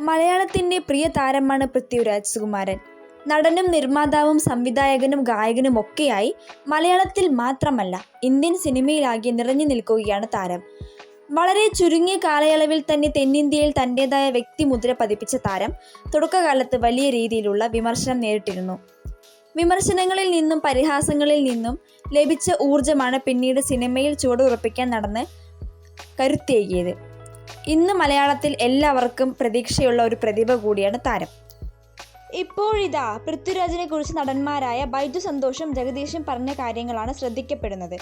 മലയാളത്തിന്റെ പ്രിയ താരമാണ് പൃഥ്വിരാജ് സുകുമാരൻ. നടനും നിർമ്മാതാവും സംവിധായകനും ഗായകനും ഒക്കെയായി മലയാളത്തിൽ മാത്രമല്ല ഇന്ത്യൻ സിനിമയിലാകെ നിറഞ്ഞു നിൽക്കുകയാണ് താരം. വളരെ ചുരുങ്ങിയ കാലയളവിൽ തന്നെ തെന്നിന്ത്യയിൽ തന്റെതായ വ്യക്തിമുദ്ര പതിപ്പിച്ച താരം തുടക്കകാലത്ത് വലിയ രീതിയിലുള്ള വിമർശനം നേരിട്ടിരുന്നു. വിമർശനങ്ങളിൽ നിന്നും പരിഹാസങ്ങളിൽ നിന്നും ലഭിച്ച ഊർജമാണ് പിന്നീട് സിനിമയിൽ ചുവടുറപ്പിക്കാൻ നടന്ന് കരുത്തേകിയത്. ഇന്ന് മലയാളത്തിൽ എല്ലാവർക്കും പ്രതീക്ഷയുള്ള ഒരു പ്രതിഭ കൂടിയാണ് താരം. ഇപ്പോഴിതാ പൃഥ്വിരാജിനെ കുറിച്ച് നടന്മാരായ ബൈജു സന്തോഷം ജഗദീഷും പറഞ്ഞ കാര്യങ്ങളാണ് ശ്രദ്ധിക്കപ്പെടുന്നത്.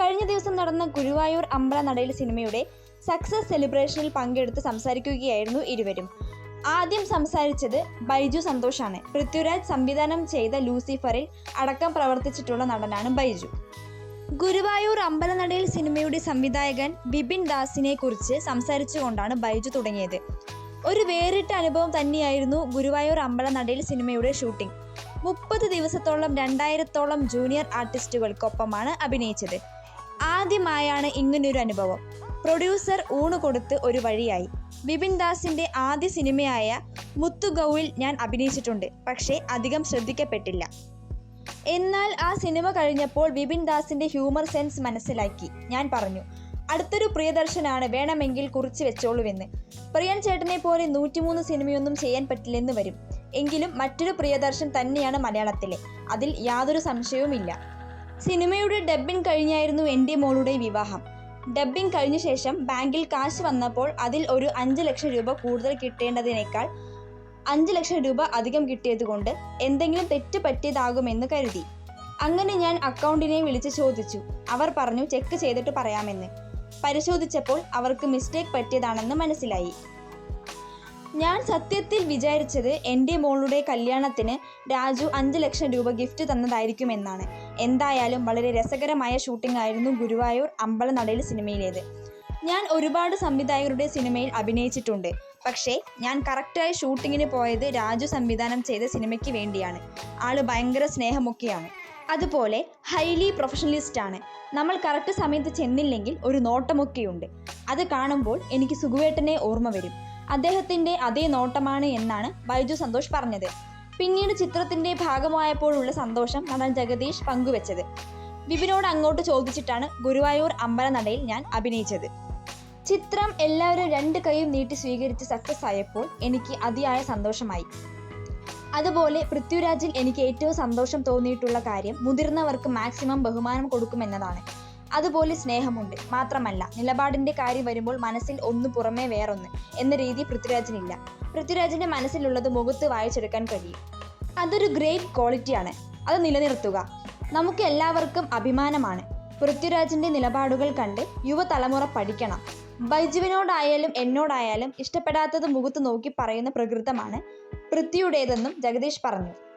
കഴിഞ്ഞ ദിവസം നടന്ന ഗുരുവായൂർ അമ്പല നടയിൽ സിനിമയുടെ സക്സസ് സെലിബ്രേഷനിൽ പങ്കെടുത്ത് സംസാരിക്കുകയായിരുന്നു ഇരുവരും. ആദ്യം സംസാരിച്ചത് ബൈജു സന്തോഷാണ്. പൃഥ്വിരാജ് സംവിധാനം ചെയ്ത ലൂസിഫറിൽ അടക്കം പ്രവർത്തിച്ചിട്ടുള്ള നടനാണ് ബൈജു. ഗുരുവായൂർ അമ്പലനടയിൽ സിനിമയുടെ സംവിധായകൻ ബിപിൻ ദാസിനെ കുറിച്ച് സംസാരിച്ചുകൊണ്ടാണ് ബൈജു തുടങ്ങിയത്. ഒരു വേറിട്ട അനുഭവം തന്നെയായിരുന്നു ഗുരുവായൂർ അമ്പലനടയിൽ സിനിമയുടെ ഷൂട്ടിംഗ്. മുപ്പത് ദിവസത്തോളം രണ്ടായിരത്തോളം ജൂനിയർ ആർട്ടിസ്റ്റുകൾക്കൊപ്പമാണ് അഭിനയിച്ചത്. ആദ്യമായാണ് ഇങ്ങനൊരു അനുഭവം. പ്രൊഡ്യൂസർ ഊണ് കൊടുത്ത് ഒരു വഴിയായി. ബിപിൻ ദാസിന്റെ ആദ്യ സിനിമയായ മുത്തുഗൌവിൽ ഞാൻ അഭിനയിച്ചിട്ടുണ്ട്. പക്ഷേ അധികം ശ്രദ്ധിക്കപ്പെട്ടില്ല. എന്നാൽ ആ സിനിമ കഴിഞ്ഞപ്പോൾ ബിപിൻ ദാസിന്റെ ഹ്യൂമർ സെൻസ് മനസ്സിലാക്കി. ഞാൻ പറഞ്ഞു അടുത്തൊരു പ്രിയദർശനാണ് വേണമെങ്കിൽ കുറിച്ച് വെച്ചോളൂവെന്ന്. പ്രിയൻ ചേട്ടനെ പോലെ നൂറ്റിമൂന്ന് സിനിമയൊന്നും ചെയ്യാൻ പറ്റില്ലെന്ന് വരും. എങ്കിലും മറ്റൊരു പ്രിയദർശൻ തന്നെയാണ് മലയാളത്തിലെ. അതിൽ യാതൊരു സംശയവുമില്ല. സിനിമയുടെ ഡബ്ബിംഗ് കഴിഞ്ഞായിരുന്നു എന്റെ മോളുടെ വിവാഹം. ഡബ്ബിംഗ് കഴിഞ്ഞ ശേഷം ബാങ്കിൽ കാശ് വന്നപ്പോൾ അതിൽ ഒരു അഞ്ച് ലക്ഷം രൂപ കൂടുതൽ കിട്ടേണ്ടതിനേക്കാൾ അഞ്ച് ലക്ഷം രൂപ അധികം കിട്ടിയതുകൊണ്ട് എന്തെങ്കിലും തെറ്റ് പറ്റിയതാകുമെന്ന് കരുതി. അങ്ങനെ ഞാൻ അക്കൗണ്ടിനെ വിളിച്ച് ചോദിച്ചു. അവർ പറഞ്ഞു ചെക്ക് ചെയ്തിട്ട് പറയാമെന്ന്. പരിശോധിച്ചപ്പോൾ അവർക്ക് മിസ്റ്റേക്ക് പറ്റിയതാണെന്ന് മനസ്സിലായി. ഞാൻ സത്യത്തിൽ വിചാരിച്ചത് എന്റെ മോളുടെ കല്യാണത്തിന് രാജു അഞ്ച് ലക്ഷം രൂപ ഗിഫ്റ്റ് തന്നതായിരിക്കുമെന്നാണ്. എന്തായാലും വളരെ രസകരമായ ഷൂട്ടിംഗ് ആയിരുന്നു ഗുരുവായൂർ അമ്പലനടയിൽ സിനിമയിലേത്. ഞാൻ ഒരുപാട് സംവിധായകരുടെ സിനിമയിൽ അഭിനയിച്ചിട്ടുണ്ട്. പക്ഷേ ഞാൻ കറക്റ്റായി ഷൂട്ടിങ്ങിന് പോയത് രാജു സംവിധാനം ചെയ്ത സിനിമയ്ക്ക് വേണ്ടിയാണ്. ആൾ ഭയങ്കര സ്നേഹമൊക്കെയാണ്. അതുപോലെ ഹൈലി പ്രൊഫഷണലിസ്റ്റ് ആണ് നമ്മൾ കറക്റ്റ് സമയത്ത് ചെന്നില്ലെങ്കിൽ ഒരു നോട്ടമൊക്കെയുണ്ട്. അത് കാണുമ്പോൾ എനിക്ക് സുഖുവേട്ടനെ ഓർമ്മ വരും. അദ്ദേഹത്തിന്റെ അതേ നോട്ടമാണ് എന്നാണ് ബൈജു സന്തോഷ് പറഞ്ഞത്. പിന്നീട് ചിത്രത്തിന്റെ ഭാഗമായപ്പോഴുള്ള സന്തോഷം നടൻ ജഗദീഷ് പങ്കുവച്ചത്. വിപിനോട് അങ്ങോട്ട് ചോദിച്ചിട്ടാണ് ഗുരുവായൂർ അമ്പലനടയിൽ ഞാൻ അഭിനയിച്ചത്. ചിത്രം എല്ലാവരും രണ്ട് കൈയും നീട്ടി സ്വീകരിച്ച് സക്സസ് ആയപ്പോൾ എനിക്ക് അതിയായ സന്തോഷമായി. അതുപോലെ പൃഥ്വിരാജിൽ എനിക്ക് ഏറ്റവും സന്തോഷം തോന്നിയിട്ടുള്ള കാര്യം മുതിർന്നവർക്ക് മാക്സിമം ബഹുമാനം കൊടുക്കുമെന്നതാണ്. അതുപോലെ സ്നേഹമുണ്ട്. മാത്രമല്ല നിലപാടിന്റെ കാര്യം വരുമ്പോൾ മനസ്സിൽ ഒന്ന് പുറമേ വേറൊന്ന് എന്ന രീതി പൃഥ്വിരാജിനില്ല. പൃഥ്വിരാജിന്റെ മനസ്സിലുള്ളത് മുഖത്ത് വായിച്ചെടുക്കാൻ കഴിയും. അതൊരു ഗ്രേറ്റ് ക്വാളിറ്റിയാണ് അത് നിലനിർത്തുക. നമുക്ക് എല്ലാവർക്കും അഭിമാനമാണ്. പൃഥ്വിരാജിന്റെ നിലപാടുകൾ കണ്ട് യുവതലമുറ പഠിക്കണം. ബൈജുവിനോടായാലും എന്നോടായാലും ഇഷ്ടപ്പെടാത്തത് മുഖത്ത് നോക്കി പറയുന്ന പ്രകൃതമാണ് പൃഥ്വിയുടേതെന്നും ജഗദീഷ് പറഞ്ഞു.